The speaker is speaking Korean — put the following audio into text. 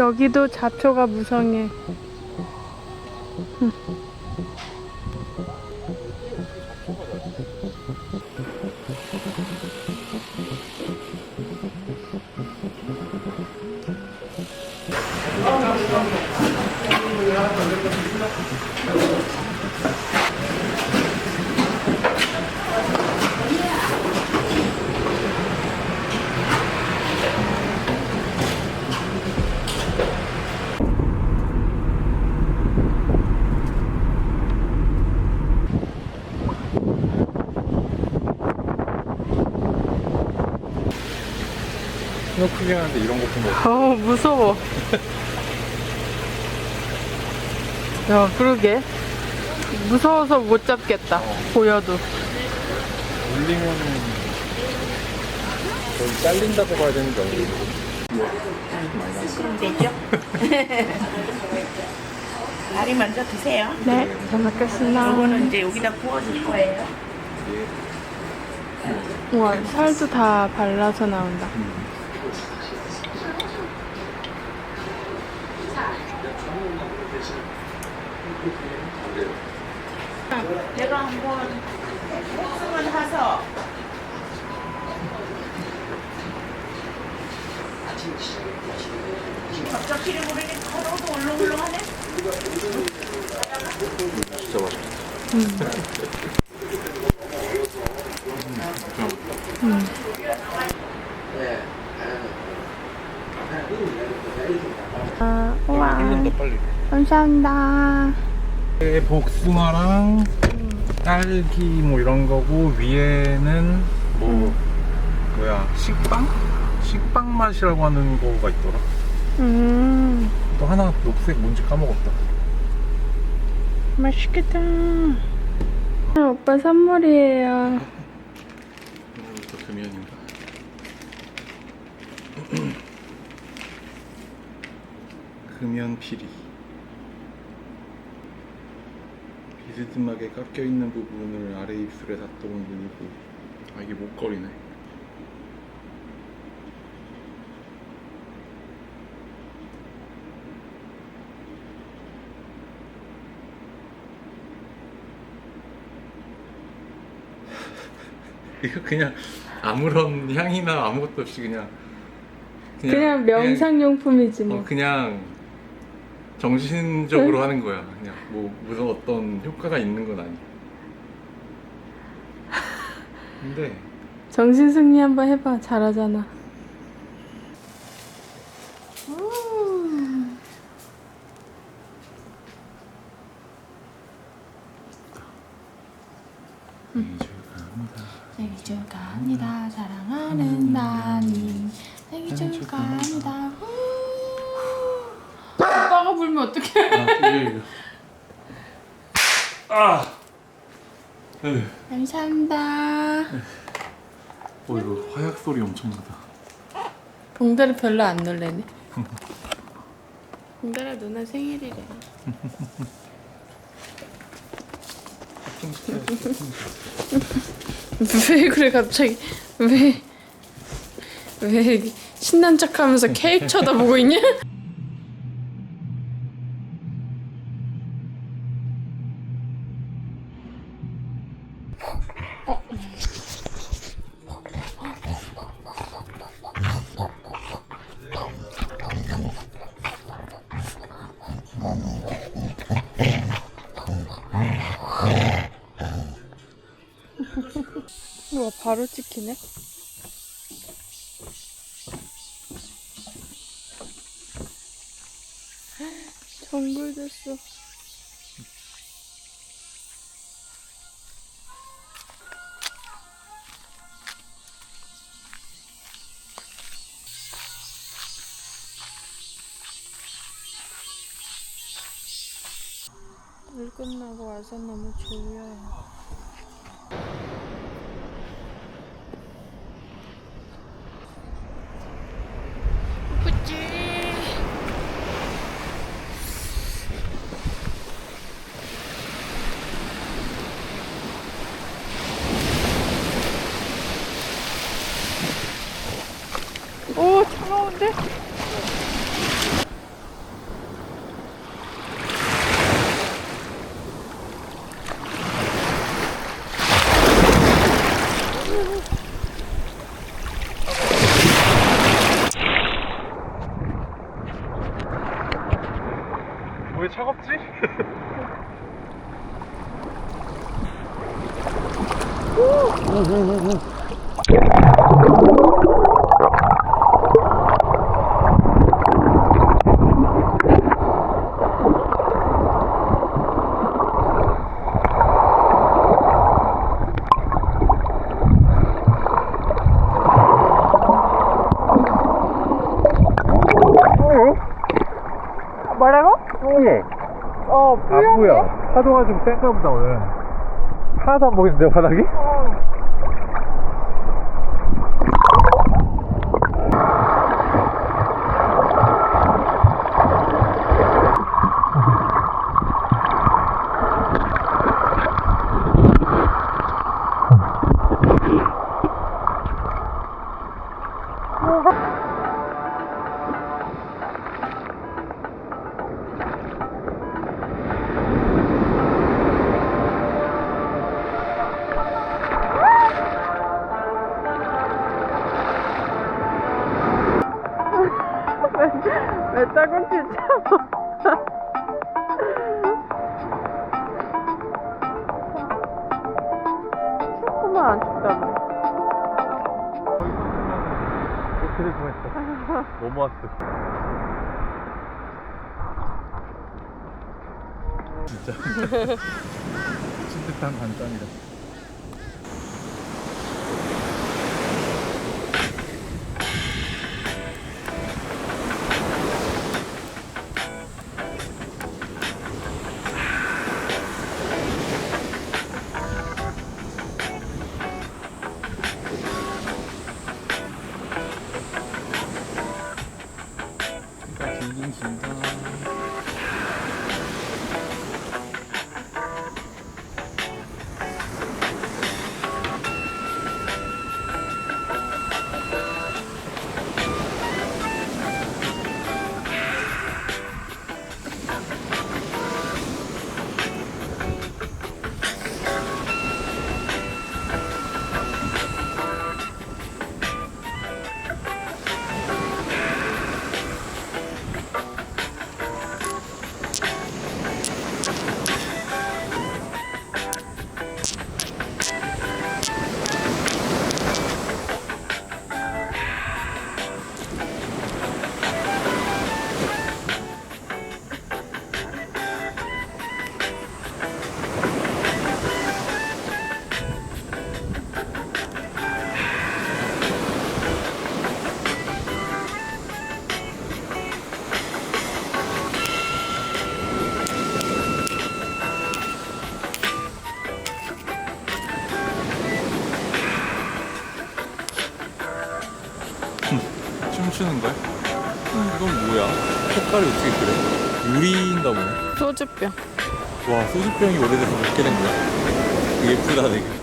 여기도 잡초가 무성해. 응. 스노클링 하는데 이런 거 보면 어 무서워. 야 그러게. 무서워서 못 잡겠다. 보여도. 물리면은 거의 잘린다고 봐야 되는데 얼굴이 많이 나네. 그럼 되죠? 다리 먼저 드세요. 네, 잘 먹겠습니다. 이거는 이제 여기다 구워줄 거예요. 우와, 살도 다 발라서 나온다. 내가 한번 복숭을 사서 접착기를 모르니 커도도 울렁울렁하네. 진짜 맛있다. 아, 우와. 끓는다 빨리. 감사합니다. 복숭아랑 딸기 뭐 이런 거고 위에는 뭐 뭐야 식빵? 식빵 맛이라고 하는 거가 있더라. 음, 또 하나 녹색 뭔지 까먹었다. 맛있겠다. 아, 오빠 선물이에요. 오늘부터 금연인가. 금연 피리. 비스듬하게 깎여 있는 부분을 아래 입술에 닿도록 누르고. 아 이게 목걸이네. 이거 그냥 아무런 향이나 아무것도 없이 그냥 그냥 명상용품이지 그냥, 뭐. 어, 그냥 정신적으로 하는 거야. 그냥 뭐 무슨 어떤 효과가 있는 건 아니야. 근데 정신 승리 한번 해봐. 잘하잖아. 음. 생일 축하합니다. 사랑하는 나님. 생일 축하합니다. 후. 불면 어떡해? 아 이거 아 에휴. 감사합니다. 어 이거 화약 소리 엄청나다. 봉다리 별로 안 놀래네. 봉다리 누나 생일이래. 왜 그래 갑자기 왜? 왜 신난 척하면서 케이크 쳐다보고 있냐? 와 바로 찍히네. 정글 됐어. 일 끝나고 와서 너무 졸려요. 같은데? 왜 차갑지? 오, 오, 오, 오. 어, 아 뭐야? 파도가 좀 센가 보다 오늘. 하나도 안 보이는데 바닥이? 왜 짜고 치죠? 조금만 안 춥다고. 호텔에 보냈어. 너무 왔어. 진짜. 찐득한 반짠이다. 음, 이건 뭐야? 색깔이 어떻게 그래? 유리인가 보네. 소주병. 와 소주병이 오래돼서 먹게 된 거야? 예쁘다 되게.